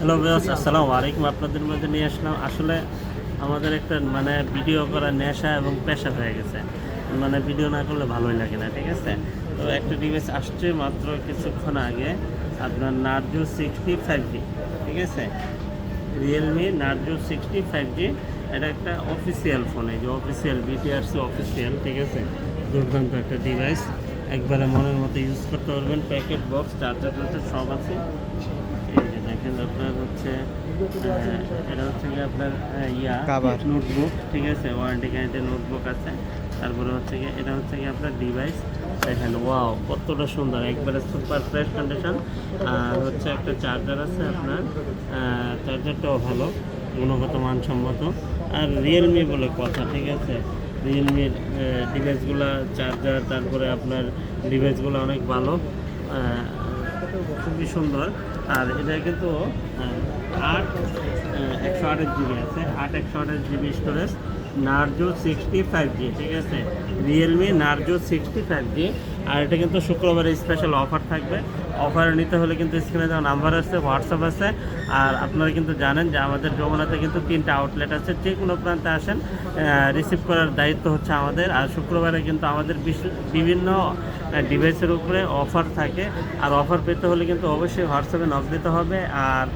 Hello বিয়াস আসসালামু আলাইকুম আপনাদের মধ্যে নিয়ে আসলাম। আসলে আমাদের একটা মানে ভিডিও করার নেশা এবং পেশা হয়ে গেছে। মানে ভিডিও না করলে ভালোই লাগে না, ঠিক আছে? তো একটা ডিভাইস আসছে মাত্র কিছুক্ষণ আগে। আপনার নার্জো সিক্সটি ফাইভ জি ঠিক আছে? Realme Narzo sixty five G এটা একটা অফিসিয়াল ফোন এই যে অফিসিয়াল বিটিআরসি অফিসিয়াল ঠিক আছে? দুর্দান্ত একটা ডিভাইস একবারে মনের মতো ইউজ করতে পারবেন। প্যাকেট বক্স চার্জার সব আছে। এই যে। দেখেন আপনার হচ্ছে এটা হচ্ছে গিয়ে আপনার ইয়া. নোটবুক ঠিক আছে? ওয়ারেন্টি গ্যারেন্টি নোটবুক আছে। তারপরে হচ্ছে গিয়ে এটা হচ্ছে গিয়ে আপনার ডিভাইস দেখেন ওয়াও কতটা সুন্দর। একবারে সুপার ফ্রেশ কন্ডিশন আর হচ্ছে একটা চার্জার আছে আপনার চার্জারটাও ভালো গুণগত মানসম্মত। আর রিয়েলমি বলে কথা ঠিক আছে? রিয়েলমির ডিভাইসগুলো চার্জার তারপরে আপনার ডিভাইসগুলো অনেক ভালো। খুবই সুন্দর। আর এটা কিন্তু আট একশো আঠাশ জিবি আছে। আট, একশো আঠাশ GB storage Narzo sixty five G ঠিক আছে? Realme Narzo sixty five G আর এটা কিন্তু শুক্রবারে স্পেশাল অফার থাকবে। অফার নিতে হলে কিন্তু স্ক্রিনে দেওয়া নাম্বার আছে হোয়াটসঅ্যাপ আছে। আর আপনারা কিন্তু জানেন যে আমাদের যমুনাতে কিন্তু তিনটা আউটলেট আছে, যে কোনো প্রান্তে আসেন রিসিভ করার দায়িত্ব হচ্ছে আমাদের। আর শুক্রবারে কিন্তু আমাদের বিভিন্ন ডিভাইসের উপরে অফার থাকে। আর অফার পেতে হলে কিন্তু অবশ্যই হোয়াটসঅ্যাপে নক দিতে হবে। আর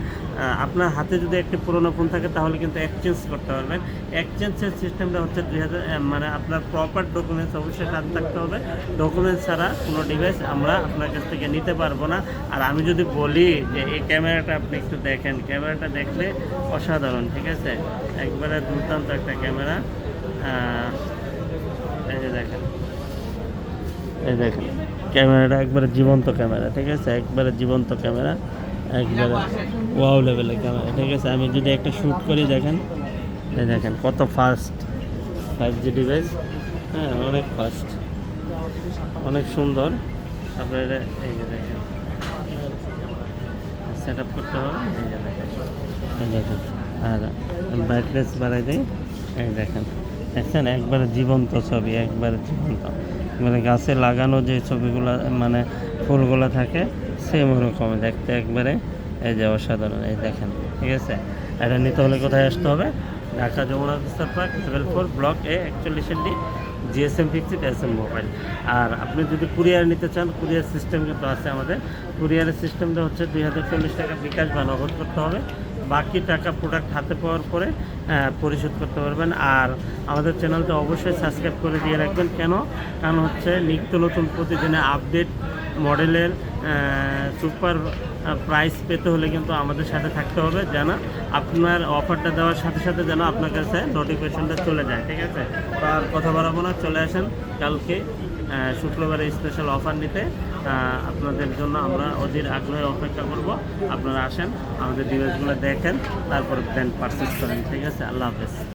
আপনার হাতে যদি একটি পুরোনো ফোন থাকে, তাহলে কিন্তু এক্সচেঞ্জ করতে পারবেন। এক্সচেঞ্জের সিস্টেমটা হচ্ছে দুই হাজার মানে আপনার প্রপার ডকুমেন্টস অবশ্যই সাথে থাকতে হবে। ডকুমেন্টস ছাড়া কোনো ডিভাইস আমরা আপনার কাছ থেকে নিতে পারব না। আর আমি যদি বলি যে এই ক্যামেরাটা আপনি একটু দেখেন ক্যামেরাটা দেখলে অসাধারণ, ঠিক আছে? একবারে দুর্দান্ত একটা ক্যামেরা এই যে দেখেন। এই দেখেন ক্যামেরাটা একবারে জীবন্ত ক্যামেরা ঠিক আছে? একবারে জীবন্ত ক্যামেরা একবারে ওয়াও লেভেলের ক্যামেরা ঠিক আছে? আমি যদি একটা শ্যুট করি, দেখেন, এই দেখেন কত ফাস্ট ফাইভ জি ডিভাইস হ্যাঁ অনেক ফাস্ট অনেক সুন্দর। আপনারা এই যে দেখেন। সেট আপ করতে হবে। এই যে দেখেন। এই দেখেন। আর ব্রাইটনেস বাড়াই দিই। এই দেখেন। দেখছেন? একবারে জীবন্ত ছবি, একবারে জীবন্ত। মানে গাছে লাগানো যে ছবিগুলো মানে ফুলগুলো থাকে সেম ওরকম দেখতে একবারে। এই যে অসাধারণ। এই দেখেন। ঠিক আছে? এটা নিতে হলে কোথায় আসতে হবে? ঢাকা যমুনা বিস্তার park, level four, block A, একচল্লিশ D GSM fixed S M mobile. আর আপনি যদি কুরিয়ার নিতে চান, কুরিয়ার সিস্টেম কিন্তু আছে আমাদের। কুরিয়ারের সিস্টেমটা হচ্ছে দুই হাজার চল্লিশ টাকা বিকাশ বা নগদ করতে হবে। বাকি টাকা প্রোডাক্ট হাতে পাওয়ার পরে পরিশোধ করতে পারবেন। আর আমাদের চ্যানেলটা অবশ্যই সাবস্ক্রাইব করে দিয়ে রাখবেন। কেন? কারণ হচ্ছে নিত্য নতুন প্রতিদিনে আপডেট মডেলের সুপার প্রাইস পেতে হলে কিন্তু আমাদের সাথে থাকতে হবে যেন আপনার অফারটা দেওয়ার সাথে সাথে যেন আপনার কাছে নোটিফিকেশনটা চলে যায়, ঠিক আছে? আর কথা বাড়াবো না, চলে আসেন কালকে শুক্রবারে স্পেশাল অফার নিতে আপনাদের জন্য আমরা অধীর আগ্রহে অপেক্ষা করব। আপনারা আসেন, আমাদের ডিভাইসগুলো দেখেন, তারপর প্ল্যান পারচেস করেন। ঠিক আছে? আল্লাহ হাফেজ।